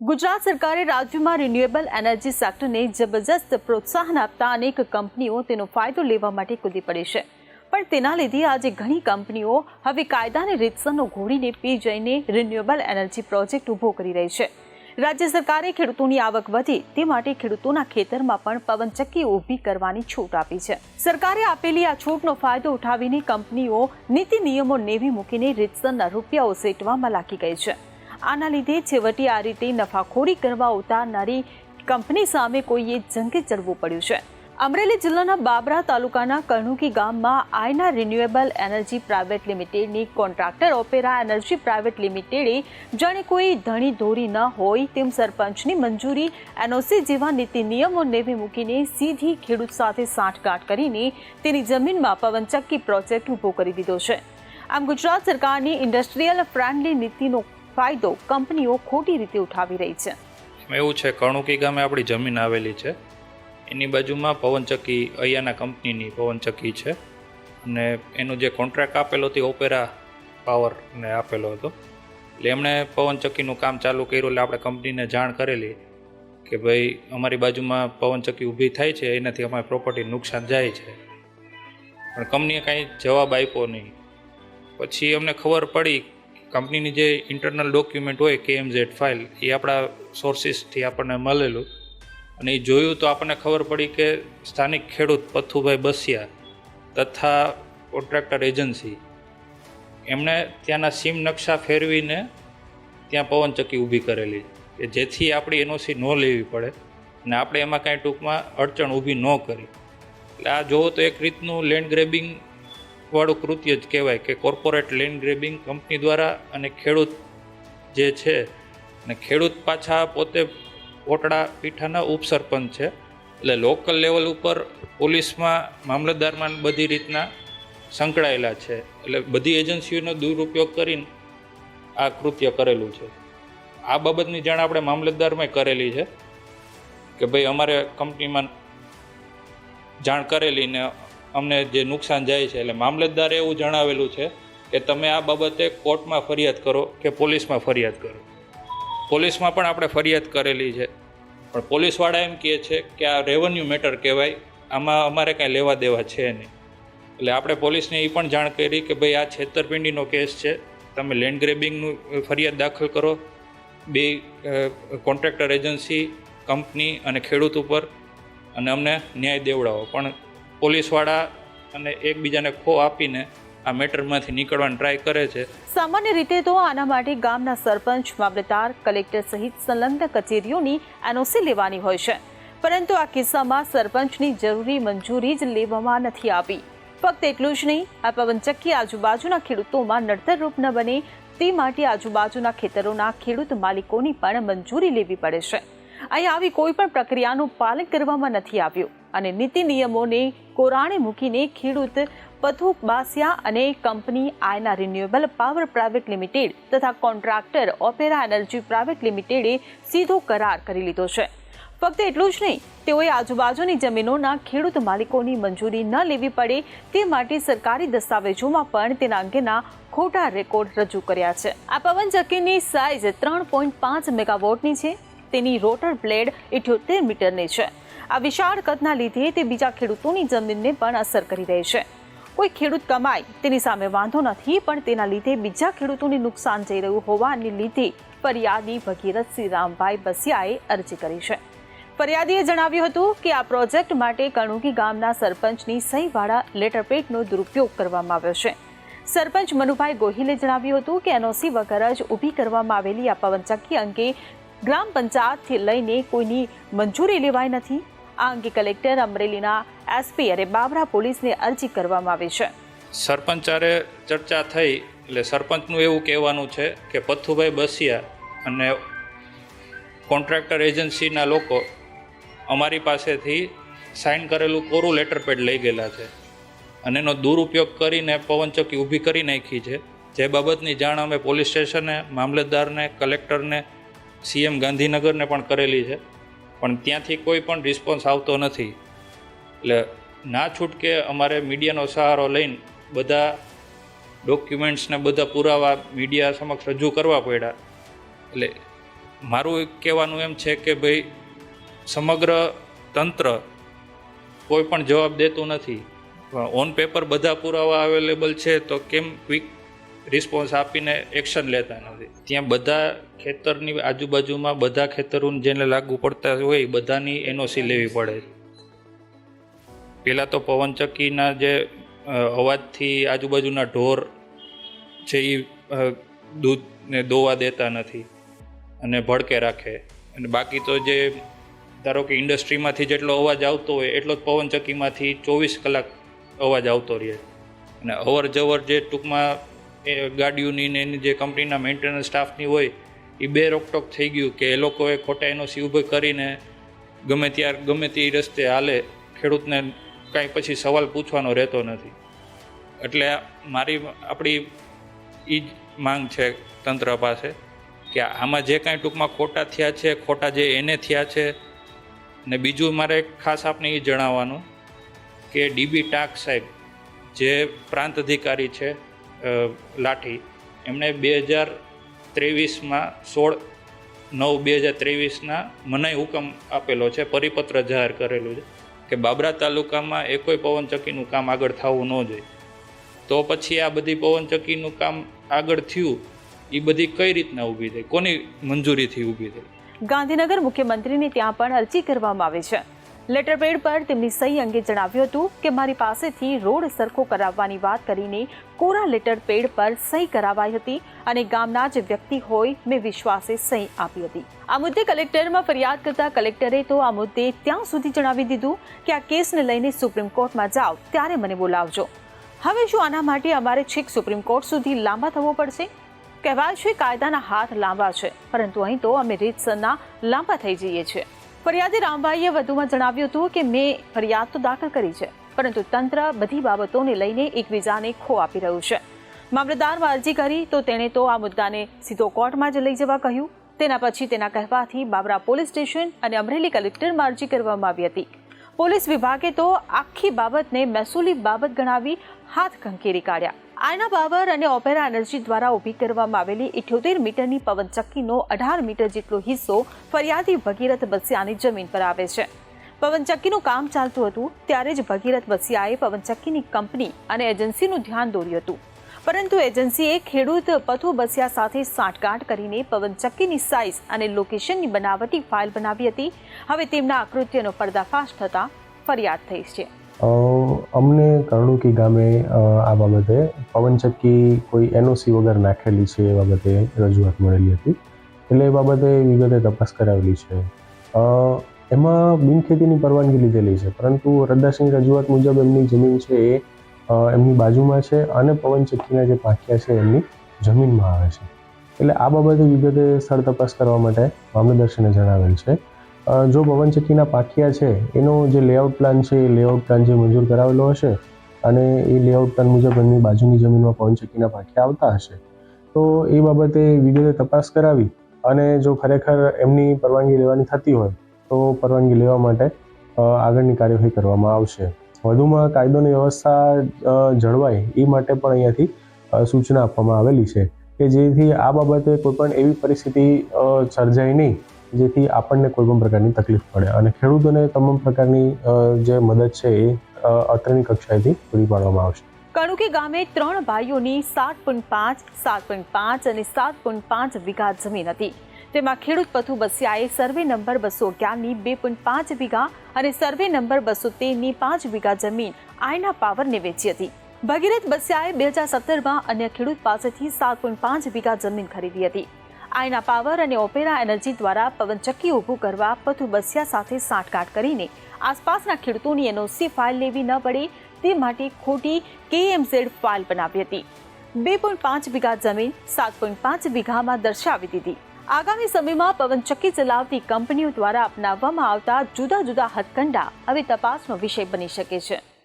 ગુજરાત સરકારે રાજ્યમાં renewable energy સેક્ટરને જબરજસ્ત પ્રોત્સાહન આપતા અનેક કંપનીઓ તેનો ફાયદો લેવા માટે કૂદી પડી છે. પણ તેના લીધે આજે ઘણી કંપનીઓ હવે કાયદાને રીતસરનો ઘોડીને પી જઈને રિન્યુએબલ એનર્જી પ્રોજેક્ટ ઊભો કરી રહી છે. રાજ્ય સરકારે ખેડૂતોની આવક વધે, તે માટે ખેડૂતોના ખેતરમાં પણ પવનચક્કી ઊભી કરવાની છૂટ આપી છે. સરકારે આપેલી આ છૂટનો ફાયદો ઉઠાવીને કંપનીઓ નીતિ નિયમો નેવી મૂકીને રીતસરના રૂપિયાઓ સેટવામાં લાગી ગઈ છે. આના લીધે છેવટે આ રીતે નફાખોરી કરવા ઉતારનારી કંપની સામે કોઈએ જંગે ચડવું પડ્યું છે. અમરેલી જિલ્લાના બાબરા તાલુકાના કણુકી ગામમાં આયના રિન્યુએબલ એનર્જી પ્રાઇવેટ લિમિટેડની કોન્ટ્રાક્ટર ઓપેરા એનર્જી પ્રાઇવેટ લિમિટેડે જાણે કોઈ ધણી ધોરી ન હોય તેમ સરપંચની મંજૂરી, એનઓસી જેવા નીતિ નિયમો નેવી મૂકીને સીધી ખેડૂત સાથે સાંઠગાંઠ કરીને તેની જમીનમાં પવનચક્કી પ્રોજેક્ટ ઊભો કરી દીધો છે. આમ ગુજરાત સરકારની ઇન્ડસ્ટ્રીયલ ફ્રેન્ડલી નીતિનો ફાયદો કંપનીઓ ખોટી રીતે ઉઠાવી રહી છે. એવું છે કણુકી ગામે આપણી જમીન આવેલી છે. એની બાજુમાં પવનચક્કી અહીંયાના કંપનીની પવનચક્કી છે. અને એનું જે કોન્ટ્રાક્ટ આપેલો તે ઓપેરા પાવરને આપેલો હતો. એટલે એમણે પવનચક્કીનું કામ ચાલુ કર્યું એટલે આપણે કંપનીને જાણ કરેલી કે ભાઈ, અમારી બાજુમાં પવનચક્કી ઊભી થાય છે, એનાથી અમારી પ્રોપર્ટી નુકસાન જાય છે. પણ કંપનીએ કાંઈ જવાબ આપ્યો નહીં. પછી અમને ખબર પડી કંપનીની જે ઇન્ટરનલ ડોક્યુમેન્ટ હોય કે એમઝેડ ફાઇલ, એ આપણા સોર્સિસથી આપણને મળેલું. અને એ જોયું તો આપણને ખબર પડી કે સ્થાનિક ખેડૂત પથ્થુભાઈ બસિયા તથા કોન્ટ્રાક્ટર એજન્સી એમણે ત્યાંના સીમ નકશા ફેરવીને ત્યાં પવનચક્કી ઊભી કરેલી કે જેથી આપણી એનઓસી ન લેવી પડે અને આપણે એમાં કાંઈ ટૂંકમાં અડચણ ઊભી ન કરી. એટલે આ જોવો તો એક રીતનું લેન્ડ ગ્રેબિંગ વાળું કૃત્ય જ કહેવાય કે કોર્પોરેટ લેન્ડ ગ્રેબિંગ કંપની દ્વારા અને ખેડૂત જે છે, અને ખેડૂત પાછા પોતે ઓટડા પીઠાના ઉપસરપંચ છે. એટલે લોકલ લેવલ ઉપર પોલીસમાં મામલતદારમાં બધી રીતના સંકળાયેલા છે. એટલે બધી એજન્સીઓનો દુરુપયોગ કરીને આ કૃત્ય કરેલું છે. આ બાબતની જાણ આપણે મામલતદારમાં કરેલી છે કે ભાઈ અમારે કંપનીમાં જાણ કરેલી ને અમને જે નુકસાન જાય છે, એટલે મામલતદારે એવું જણાવેલું છે કે તમે આ બાબતે કોર્ટમાં ફરિયાદ કરો કે પોલીસમાં ફરિયાદ કરો. પોલીસમાં પણ આપણે ફરિયાદ કરેલી છે. પણ પોલીસવાળા એમ કહે છે કે આ રેવન્યુ મેટર કહેવાય, આમાં અમારે કાંઈ લેવા દેવા છે નહીં. એટલે આપણે પોલીસને એ પણ જાણ કરી કે ભાઈ આ છેતરપિંડીનો કેસ છે, તમે લેન્ડ ગ્રેબિંગનું ફરિયાદ દાખલ કરો. બે કોન્ટ્રાક્ટર એજન્સી કંપની અને ખેડૂત ઉપર અને અમને ન્યાય દેવડાવો. પણ પોલીસવાળા અને એકબીજાને ખો આપીને આ મેટરમાંથી નીકળવાની ટ્રાય કરે છે. સામાન્ય રીતે તો આના માટે ગામના સરપંચ, મામલતદાર, કલેક્ટર સહિત સંલગ્ન કચેરીઓની એનઓસી લેવાની હોય છે. પરંતુ આ કિસ્સામાં સરપંચની જરૂરી મંજૂરી જ લેવામાં નથી આવી. ફક્ત એટલું જ નહીં, આ પવનચક્કી આજુબાજુના ખેડૂતોમાં નડતરરૂપ ન બને, તે માટે આજુબાજુના ખેતરોના ખેડૂત માલિકોની પણ મંજૂરી લેવી પડે છે. અહીં આવી કોઈ પણ પ્રક્રિયાનું પાલન કરવામાં નથી આવ્યું. અને નીતિ નિયમોને કોરાણે મૂકીને ખેડૂત પથુ બાસિયા અને company Ayana renewable power private limited તથા કોન્ટ્રાક્ટર ઓપેરા એનર્જી પ્રાઇવેટ લિમિટેડે સીધો કરાર કરી લીધો છે. ફક્ત એટલું જ નહીં, તેઓએ આજુબાજુની જમીનોના ખેડૂત માલિકોની મંજૂરી ન લેવી પડે તે માટે સરકારી દસ્તાવેજોમાં પણ તેના અંગેના ખોટા રેકોર્ડ રજૂ કર્યા છે. આ પવન ચક્કીની સાઇઝ ત્રણ પોઈન્ટ પાંચ મેગાવોટની છે. તેની રોટર બ્લેડ ઇઠ્યોતેર મીટરની છે. આ વિશાળ કદના લીધે તે બીજા ખેડૂતોની જમીનને પણ અસર કરી રહી છે. કોઈ ખેડૂત કમાય તેની સામે વાંધો નથી, પણ તેના લીધે બીજા ખેડૂતોને નુકસાન જઈ રહ્યું હોવાને લીધે ફરિયાદી ભગીરથસિંહ રામભાઈ બસિયાએ અરજી કરી છે. ફરિયાદીએ જણાવ્યું હતું કે આ પ્રોજેક્ટ માટે કણુકી ગામના સરપંચની સહીવાળા લેટરપેડનો દુરુપયોગ કરવામાં આવ્યો છે. સરપંચ મનુભાઈ ગોહિલે જણાવ્યું હતું કે એનઓસી વગર જ ઊભી કરવામાં આવેલી આ પવનચક્કી અંગે ગ્રામ પંચાયતથી લઈને કોઈની મંજૂરી લેવાઈ નથી. આ અંગે કલેક્ટર અમરેલીના એસપી અને બાબરા પોલીસને અરજી કરવામાં આવી છે. સરપંચારે ચર્ચા થઈ, એટલે સરપંચનું એવું કહેવાનું છે કે પથ્થુભાઈ બસિયા અને કોન્ટ્રાક્ટર એજન્સીના લોકો અમારી પાસેથી સાઇન કરેલું કોરું લેટર પેડ લઈ ગયેલા છે. અને એનો દુરુપયોગ કરીને પવનચક્કી ઊભી કરી નાખી છે. જે બાબતની જાણ અમે પોલીસ સ્ટેશને, મામલતદારને, કલેક્ટરને સીએમ ગાંધીનગરને પણ કરેલી છે. પણ ત્યાંથી કોઈ પણ રિસ્પોન્સ આવતો નથી. એટલે ના છૂટકે અમારે મીડિયાનો સહારો લઈને બધા ડોક્યુમેન્ટ્સને બધા પુરાવા મીડિયા સમક્ષ રજૂ કરવા પડ્યા. એટલે મારું એક કહેવાનું એમ છે કે ભાઈ, સમગ્ર તંત્ર કોઈ પણ જવાબ દેતું નથી. ઓન પેપર બધા પુરાવા અવેલેબલ છે, તો કેમ ક્વિક રિસ્પોન્સ આપીને એક્શન લેતા નથી. ત્યાં બધા ખેતરની આજુબાજુમાં બધા ખેતરોને જેને લાગુ પડતા હોય બધાની એનઓસી લેવી પડે પહેલાં તો પવનચક્કીના જે અવાજથી આજુબાજુના ઢોર છે એ દૂધને દોવા દેતા નથી અને ભડકે રાખે. અને બાકી તો જે, ધારો કે ઇન્ડસ્ટ્રીમાંથી જેટલો અવાજ આવતો હોય એટલો જ પવનચક્કીમાંથી ચોવીસ કલાક અવાજ આવતો રહે. અને અવર જવર જે ટૂંકમાં એ ગાડીઓની ને એની જે કંપનીના મેન્ટેનન્સ સ્ટાફની હોય, એ બે રોકટોક થઈ ગયું કે એ લોકોએ ખોટા એનઓસી ઊભો કરીને ગમે ત્યાર, ગમે તે રસ્તે હાલે, ખેડૂતને કાંઈ પછી સવાલ પૂછવાનો રહેતો નથી. એટલે મારી, આપણી એ જ માંગ છે તંત્ર પાસે કે આમાં જે કાંઈ ટૂંકમાં ખોટા થયા છે, ખોટા જે એને થયા છે, ને બીજું મારે ખાસ આપને એ જણાવવાનું કે ડીબી ટાક સાહેબ જે પ્રાંત અધિકારી છે લાઠી. એમણે બે હજાર ત્રેવીસમાં સોળ નવ બે હજાર ત્રેવીસના મનાઈ હુકમ આપેલો છે, પરિપત્ર જાહેર કરેલું છે કે બાબરા તાલુકામાં એકોય પવનચક્કીનું કામ આગળ થવું ન જોઈએ. તો પછી આ બધી પવનચક્કીનું કામ આગળ થયું એ બધી કઈ રીતના ઊભી થઈ? કોની મંજૂરીથી ઊભી થઈ? ગાંધીનગર મુખ્યમંત્રીને ત્યાં પણ અરજી કરવામાં આવી છે. લેટર પેડ પર તેમની સહી અંગે જણાવ્યું હતું કે મારી પાસેથી રોડ સરખો કરાવવાની વાત કરીને કોરા લેટર પેડ પર સહી કરાવાઈ હતી અને ગામના જ વ્યક્તિ હોય મેં વિશ્વાસે સહી આપી હતી. આ મુદ્દે કલેક્ટરમાં ફરિયાદ કરતા કલેક્ટરે તો આ મુદ્દે ત્યાં સુધી જણાવી દીધું કે આ કેસને લઈને સુપ્રીમ કોર્ટમાં જાઓ ત્યારે મને બોલાવજો. હવે શું આના માટે અમારે છેક સુપ્રીમ કોર્ટ સુધી લાંબા થવો પડશે? કહેવાય છે કાયદાના હાથ લાંબા છે, પરંતુ અહીં તો અમે રીતસરના લાંબા થઈ જઈએ છીએ. ફરિયાદી રામભાઈએ વધુમાં જણાવ્યું હતું કે મેં ફરિયાદ તો દાખલ કરી છે, પરંતુ તંત્ર બધી બાબતોને લઈને એકબીજાને ખો આપી રહ્યું છે. મામલતદારમાં અરજી કરી તો તેણે તો આ મુદ્દાને સીધો કોર્ટમાં જ લઈ જવા કહ્યું. તેના પછી તેના કહેવાથી બાબરા પોલીસ સ્ટેશન અને અમરેલી કલેક્ટરમાં અરજી કરવામાં આવી હતી. પોલીસ વિભાગે તો આખી બાબતને મહેસૂલી બાબત ગણાવી હાથ ખંખેરી કાઢ્યા. આયના પાવર અને ઓપેરા એનર્જી દ્વારા ઊભી કરવામાં આવેલી ઇઠ્યોતેર મીટરની પવનચક્કીનો અઢાર મીટર જેટલો હિસ્સો ફરિયાદી ભગીરથ બસિયાની જમીન પર આવે છે. પવનચક્કીનું કામ ચાલતું હતું ત્યારે જ ભગીરથ બસિયાએ પવનચક્કીની કંપની અને એજન્સીનું ધ્યાન દોર્યું હતું. પરંતુ એજન્સીએ ખેડૂત પથુ બસિયા સાથે સાંઠગાંઠ કરીને પવનચક્કીની સાઇઝ અને લોકેશનની બનાવટી ફાઇલ બનાવી હતી. હવે તેમના આકૃત્યનો પર્દાફાશ થતાં ફરિયાદ થઈ છે. અમને કરણુકી ગામે આ બાબતે પવનચક્કી કોઈ એનઓસી વગર નાખેલી છે એ બાબતે રજૂઆત મળેલી હતી. એટલે એ બાબતે વિગતે તપાસ કરાવેલી છે. એમાં બિનખેતીની પરવાનગી લીધેલી છે, પરંતુ રદ્દાસિંહ રજૂઆત મુજબ એમની જમીન છે એ એમની બાજુમાં છે અને પવનચક્કીના જે પાંખિયા છે એમની જમીનમાં આવે છે. એટલે આ બાબતે વિગતે સ્થળ તપાસ કરવા માટે મામલતદારશ્રીને જણાવેલ છે. જો પવનચક્કીના પાંખિયા છે, એનો જે લેઆઉટ પ્લાન છે, એ લેઆઉટ પ્લાન જે મંજૂર કરાવેલો હશે અને એ લેઆઉટ પ્લાન મુજબ એમની બાજુની જમીનમાં પવનચક્કીના પાંખિયા આવતા હશે. તો એ બાબતે વિગતે તપાસ કરાવી અને જો ખરેખર એમની પરવાનગી લેવાની થતી હોય, તો પરવાનગી લેવા માટે આગળની કાર્યવાહી કરવામાં આવશે. વધુમાં કાયદોની વ્યવસ્થા જળવાય એ માટે પણ અહીંયાથી સૂચના આપવામાં આવેલી છે કે જેથી આ બાબતે કોઈપણ એવી પરિસ્થિતિ સર્જાય નહીં. જેથી આપણને કોઈ પણ પ્રકારની તકલીફ પડે. અને ખેડૂતોને તમામ પ્રકારની જે મદદ છે એ અત્રની કક્ષાએથી પૂરી પાડવામાં આવશે. કણુકી ગામે ત્રણ ભાઈઓની સાત પોઈન્ટ પાંચ, સાત પોઈન્ટ પાંચ અને સાત પોઈન્ટ પાંચ વીઘા જમીન હતી. તેમાં ખેડૂત પથુ બસિયાએ સર્વે નંબર બસો અગિયારની, બે પોઈન્ટ પાંચ વીઘા અને સર્વે નંબર બસો તેરની પાંચ વીઘા જમીન આયના પાવરને વેચી હતી. ભગીરથ બસિયાએ બે હજાર સત્તરમાં અન્ય ખેડૂત પાસેથી સાત પોઈન્ટ પાંચ વીઘા જમીન ખરીદી હતી. આયના પાવર અને ઓપેરા એનર્જી દ્વારા પવનચક્કી ઊભું કરવા પથુ બસિયા સાથે સાંઠગાંઠ કરીને આસપાસના ખેડૂતોની એનઓસી ફાઇલ લેવી ન પડે તે માટે ખોટી કેએમઝેડ ફાઇલ બનાવી હતી. બે પોઈન્ટ પાંચ વીઘા જમીન સાત પોઈન્ટ પાંચ વીઘામાં દર્શાવી દીધી. આગામી સમયમાં પવનચક્કી ચલાવતી કંપનીઓ દ્વારા અપનાવવામાં આવતા જુદા જુદા હથકંડા હવે તપાસનો વિષય બની શકે છે.